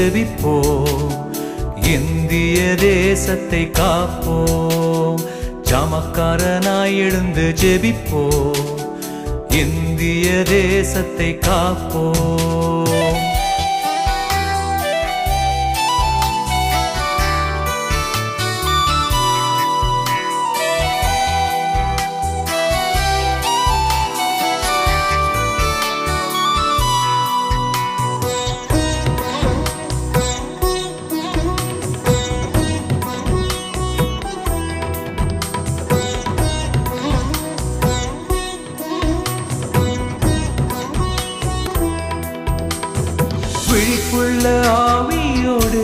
ஜெபிப்போம் இந்திய தேசத்தை காப்போம். சமக்காரனாய் எழுந்து ஜெபிப்போம். இந்திய தேசத்தை காப்போம். விழிப்புள்ள ஆவியோடு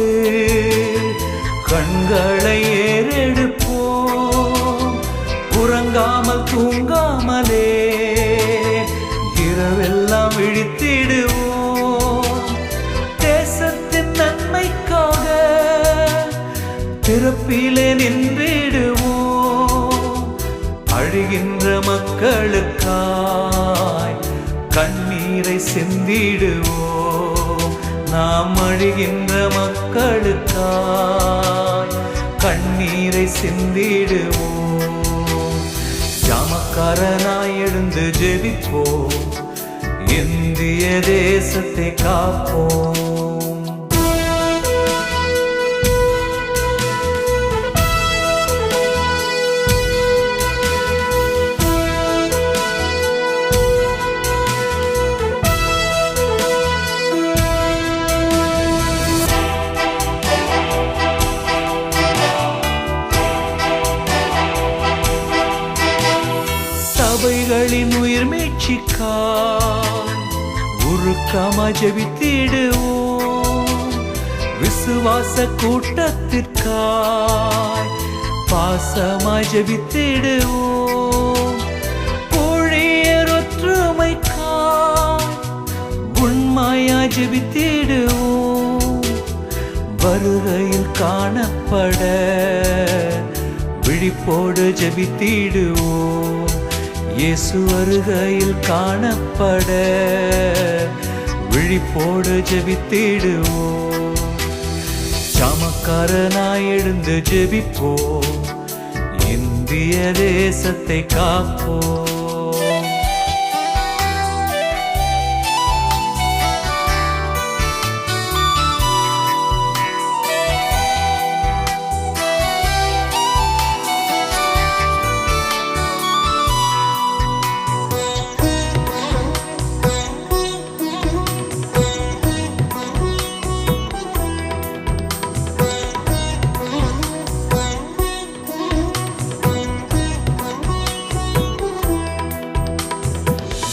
கண்களை ஏறெடுப்போம். உறங்காமல் தூங்காமலே இரவெல்லாம் விழித்திடுவோம். தேசத்தின் நன்மைக்காக பிறப்பிலே நின்றிடுவோம். அழுகின்ற மக்களுக்காய் கண்ணீரை சிந்திடுவோம். நாம் அழுகின்ற மக்களுக்காய் கண்ணீரை சிந்திடுவோம். ஜாமக்காரனாய் எழுந்து ஜெபிப்போம். இந்திய தேசத்தை காப்போம். அவைகளின் உயிர் மீட்சிக்காய். உருக்கமா ஜெபித்திடுவோம் விசுவாச கூட்டத்திற்காய். பாசமாய் ஜெபித்திடுவோம் ஊழியர் ஒற்றுமைக்காய். உண்மையாய் ஜெபித்திடுவோம் வருகையில் காணப்பட விழிப்போடு ஜெபித்திடுவோம். இயேசு வருகையில் காணப்பட. விழிப்போடு ஜெபித்திடுவோம். சமக்காரனாய் எழுந்து ஜெபிப்போம். இந்திய தேசத்தை காப்போம்.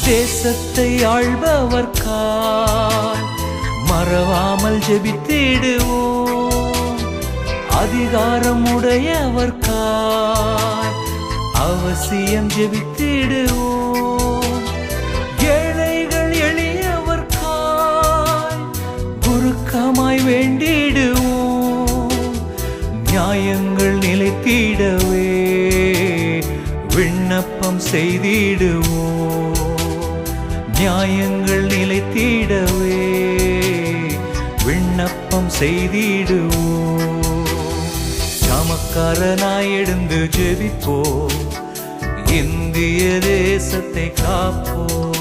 தேசத்தை ஆள்பவர்காய் மறவாமல் ஜெபித்திடுவோம். அதிகாரம் உடையவர்காய் அவசியம் ஜெபித்திடுவோம். ஏழைகள் எளியவர்காய் குருக்கமாய் வேண்டிடுவோம். நியாயங்கள் நிலைத்திடவே. விண்ணப்பம் செய்திடுவோம். நியாயங்கள் நிலைத்திடவே விண்ணப்பம் செய்திடுவோம். சமக்காரனாய் எழுந்து ஜெபிப்போம். இந்திய தேசத்தை காப்போம்.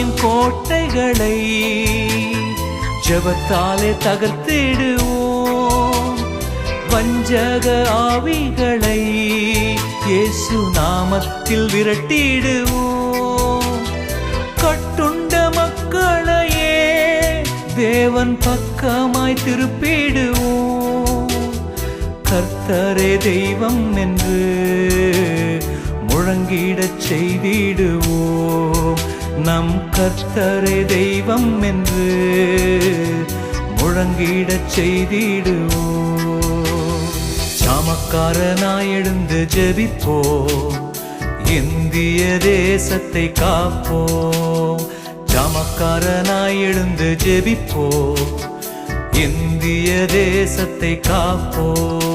சாத்தானின் கோட்டைகளை ஜபத்தாலே தகர்த்திடுவோம். வஞ்சக ஆவிகளை இயேசு நாமத்தில் விரட்டிடுவோம். கட்டுண்ட மக்களையே தேவன் பக்கமாய் திருப்பிடுவோம். கர்த்தரே தெய்வம் என்று முழங்கிடச் செய்திடுவோம். நம் கர்த்தரே தெய்வம் என்று முழங்கிடச் செய்திடுவோம். சாமக்காரனாய் எழுந்து ஜெபிப்போம். இந்திய தேசத்தை காப்போம். சாமக்காரனாய் எழுந்து ஜெபிப்போம். இந்திய தேசத்தை காப்போம்.